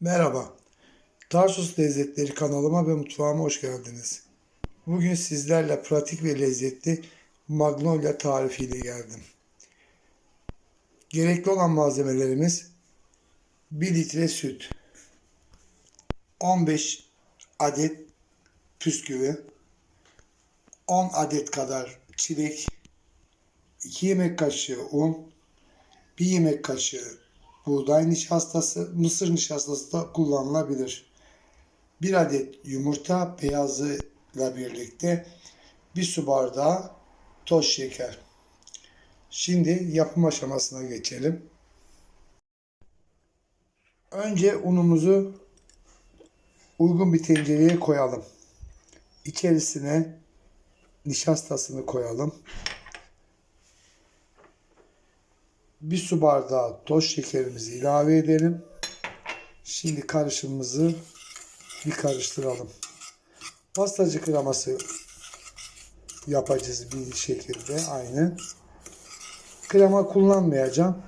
Merhaba. Tarsus Lezzetleri kanalıma ve mutfağıma hoş geldiniz. Bugün sizlerle pratik ve lezzetli magnolia tarifiyle geldim. Gerekli olan malzemelerimiz 1 litre süt, 15 adet püsküvi, 10 adet kadar çilek, 2 yemek kaşığı un, 1 yemek kaşığı buğday nişastası, mısır nişastası da kullanılabilir. 1 adet yumurta beyazıyla birlikte 1 su bardağı toz şeker. Şimdi yapım aşamasına geçelim. Önce unumuzu uygun bir tencereye koyalım. İçerisine nişastasını koyalım. Bir su bardağı toz şekerimizi ilave edelim. Şimdi karışımımızı bir karıştıralım. Pastacı kreması yapacağız bir şekilde aynı. Krema kullanmayacağım.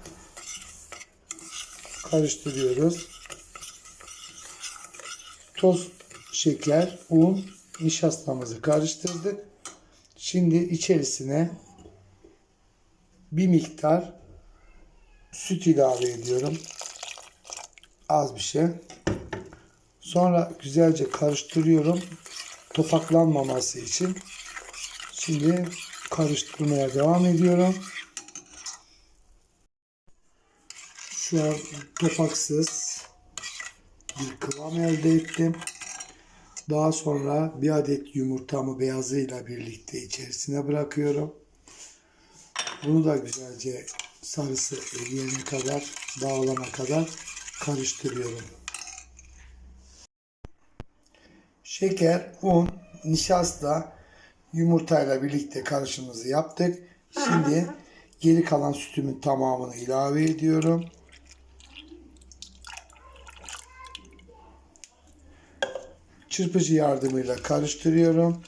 Karıştırıyoruz. Toz şeker, un, nişastamızı karıştırdık. Şimdi içerisine bir miktar süt ilave ediyorum. Az bir şey. Sonra güzelce karıştırıyorum. Topaklanmaması için. Şimdi karıştırmaya devam ediyorum. Şu an topaksız bir kıvam elde ettim. Daha sonra bir adet yumurtamı beyazıyla birlikte içerisine bırakıyorum. Bunu da güzelce sarısı eriyene kadar, dağılana kadar karıştırıyorum. Şeker, un, nişasta, yumurtayla birlikte karışımımızı yaptık. Şimdi geri kalan sütümün tamamını ilave ediyorum. Çırpıcı yardımıyla karıştırıyorum.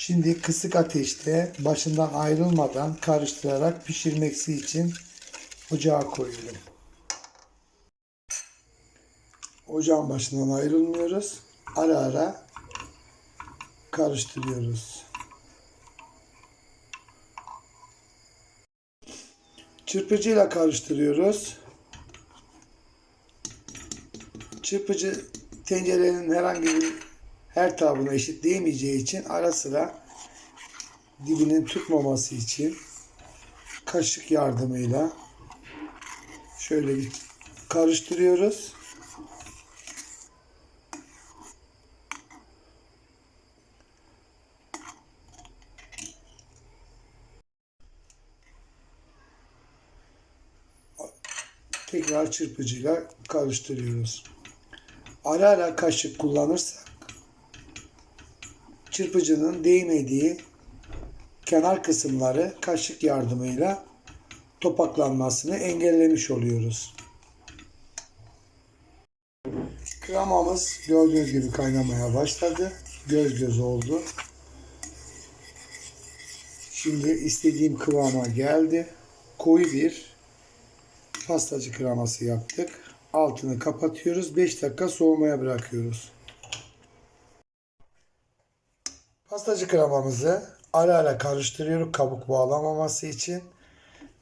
Şimdi kısık ateşte başından ayrılmadan karıştırarak pişirmeksi için ocağa koyuyorum. Ocağın başından ayrılmıyoruz. Ara ara karıştırıyoruz. Çırpıcıyla karıştırıyoruz. Çırpıcı tencerenin herhangi bir her tarafına eşit değmeyeceği için ara sıra dibinin tutmaması için kaşık yardımıyla şöyle bir karıştırıyoruz. Tekrar çırpıcıyla karıştırıyoruz. Ara ara kaşık kullanırsak çırpıcının değmediği kenar kısımları kaşık yardımıyla topaklanmasını engellemiş oluyoruz. Kremamız gördüğünüz gibi kaynamaya başladı. Göz göz oldu. Şimdi istediğim kıvama geldi. Koyu bir pastacı kreması yaptık. Altını kapatıyoruz. 5 dakika soğumaya bırakıyoruz. Pastacı kremamızı ara ara karıştırıyoruz kabuk bağlamaması için.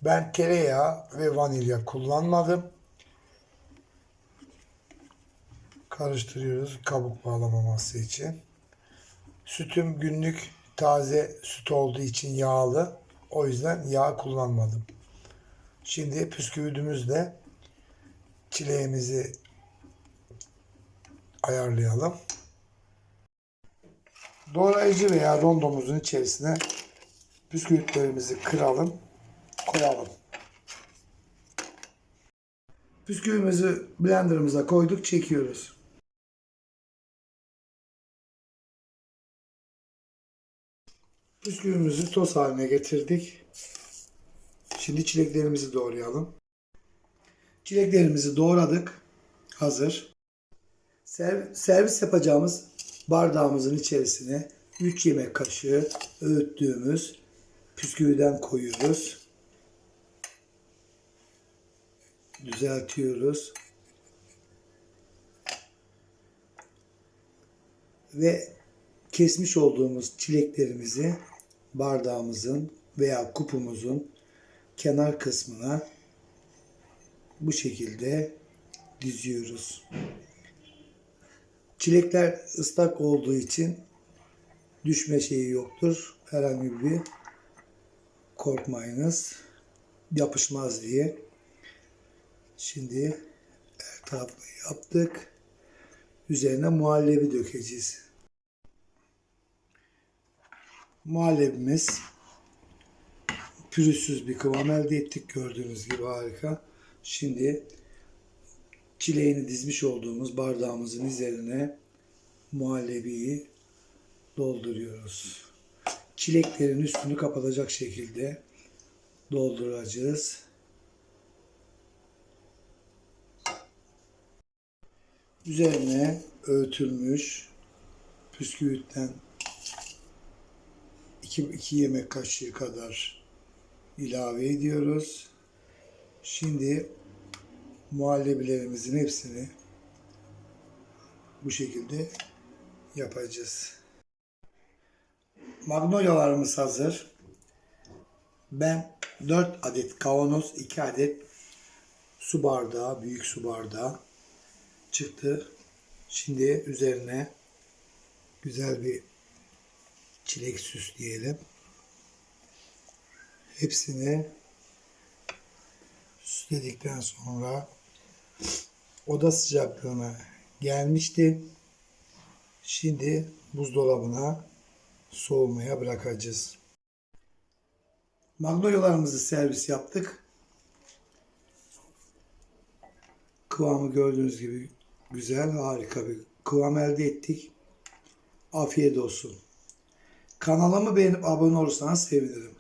Ben tereyağı ve vanilya kullanmadım. Karıştırıyoruz kabuk bağlamaması için. Sütüm günlük taze süt olduğu için yağlı. O yüzden yağ kullanmadım. Şimdi püsküvüdümüzle çileğimizi ayarlayalım. Doğrayıcı veya rondomuzun içerisine bisküvitlerimizi kıralım, koyalım. Bisküvimizi blenderımıza koyduk, çekiyoruz. Bisküvimizi toz haline getirdik. Şimdi çileklerimizi doğrayalım. Çileklerimizi doğradık. Hazır. Serv- servis yapacağımız Bardağımızın içerisine 3 yemek kaşığı öğüttüğümüz püsküviden koyuyoruz. Düzeltiyoruz. Ve kesmiş olduğumuz çileklerimizi bardağımızın veya kupumuzun kenar kısmına bu şekilde diziyoruz. Çilekler ıslak olduğu için düşme şeyi yoktur. Herhangi bir korkmayınız. Yapışmaz diye. Şimdi her yaptık. Üzerine muhallebi dökeceğiz. Muhallebimiz pürüzsüz bir kıvam elde ettik. Gördüğünüz gibi harika. Şimdi çileğini dizmiş olduğumuz bardağımızın üzerine muhallebiyi dolduruyoruz. Çileklerin üstünü kapatacak şekilde dolduracağız. Üzerine öğütülmüş püsküvitten 2, 2 yemek kaşığı kadar ilave ediyoruz. Şimdi muhallebilerimizin hepsini bu şekilde yapacağız. Magnolyalarımız hazır. Ben 4 adet kavanoz, 2 adet su bardağı, büyük su bardağı çıktı. Şimdi üzerine güzel bir çilek süsleyelim. Hepsini süsledikten sonra oda sıcaklığına gelmişti. Şimdi buzdolabına soğumaya bırakacağız. Magnolyalarımızı servis yaptık. Kıvamı gördüğünüz gibi güzel, harika bir kıvam elde ettik. Afiyet olsun. Kanalımı beğenip abone olursanız sevinirim.